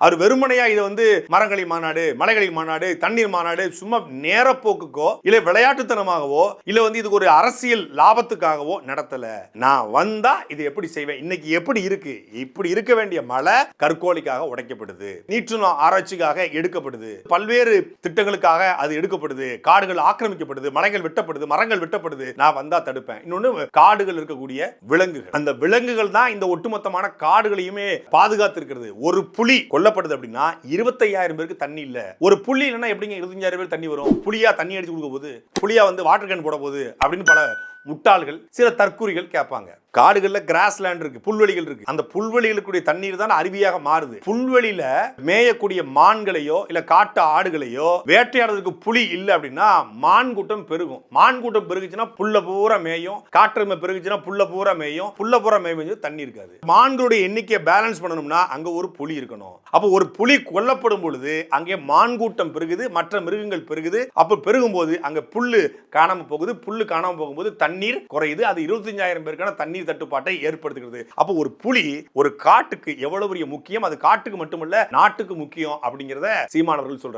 அவர் வெறுமனையா இதை வந்து மரங்களி மாநாடு மலைகளி மாநாடு தண்ணீர் மாநாடு சும்மா நேரப்போக்குக்கோ இல்ல விளையாட்டுத்தனமாகவோ இல்ல வந்து இதுக்கு ஒரு அரசியல் லாபத்துக்காகவோ நடத்தல. நான் வந்தா இது எப்படி செய்வேன்? இன்னைக்கு எப்படி இருக்கு? இப்படி இருக்க வேண்டிய மழை கற்கோலிக்காக உடைக்கப்படுது. நீற்று ஆராய்ச்சிக்காக எடுக்கப்படுது. பல்வேறு திட்டங்களுக்காக அது எடுக்கப்படுது. காடுகள் ஆக்கிரமிக்கப்படுது மலைகள் வெட்டப்படுது மரங்கள் வெட்டப்படுது. நான் வந்தா தடுப்பேன். இன்னொன்னு காடுகள் இருக்கக்கூடிய விலங்குகள். அந்த விலங்குகள் தான் இந்த ஒட்டுமொத்தமான காடுகளையுமே பாதுகாத்து இருக்கிறது ஒரு புலி கொல்லப்படுது அப்படின்னா இருபத்தையாயிரம் பேருக்கு தண்ணி இல்ல. ஒரு புள்ளி இல்லைன்னா எப்படிங்க இருபத்தஞ்சாயிரம் பேர் தண்ணி வரும்? புளியா தண்ணி அடிச்சு கொடுக்க போகுது? புளியா வந்து வாட்டர் கேன் போட போகுது? அப்படின்னு பல முட்டாள்கள் சில தற்கூறிகள் கேட்பாங்க. காடுகள்ல கிராஸ் லேண்ட் இருக்கு புல்வெளிகள் இருக்கு. அந்த புல்வெளிகளுக்குரிய தண்ணீர் தான் அருவியாக மாறுது. புல்வெளியில மேயக்கூடிய மான்களையோ இல்ல காட்டு ஆடுகளையோ வேட்டையாடுறதுக்கு புலி இல்லை அப்படின்னா மான் கூட்டம் பெருகும். மான் கூட்டம் பெருகுச்சுன்னா புல்ல பூரா மேயும். காற்று பெருகுச்சுன்னா புல்ல பூரா மேயும். புல்ல பூரா மேயும் தண்ணி இருக்காது. மான்களுடைய எண்ணிக்கையை பேலன்ஸ் பண்ணணும்னா அங்க ஒரு புலி இருக்கணும். அப்போ ஒரு புலி கொல்லப்படும் பொழுது அங்கே மான் கூட்டம் பெருகுது மற்ற மிருகங்கள் பெருகுது. அப்போ பெருகும் போது அங்க புல்லு காணாம போகுது. புல்லு காணாம போகும்போது தண்ணீர் குறையுது. அது இருபத்தஞ்சாயிரம் பேருக்கான தண்ணீர் தட்டுப்பாட்டை ஏற்படுத்துகிறது. அப்போ ஒரு புலி ஒரு காட்டுக்கு எவ்வளவு பெரிய முக்கியம்? அது காட்டுக்கு மட்டுமல்ல நாட்டுக்கு முக்கியம் அப்படிங்கிறத சீமானவர்கள் சொல்றாரு.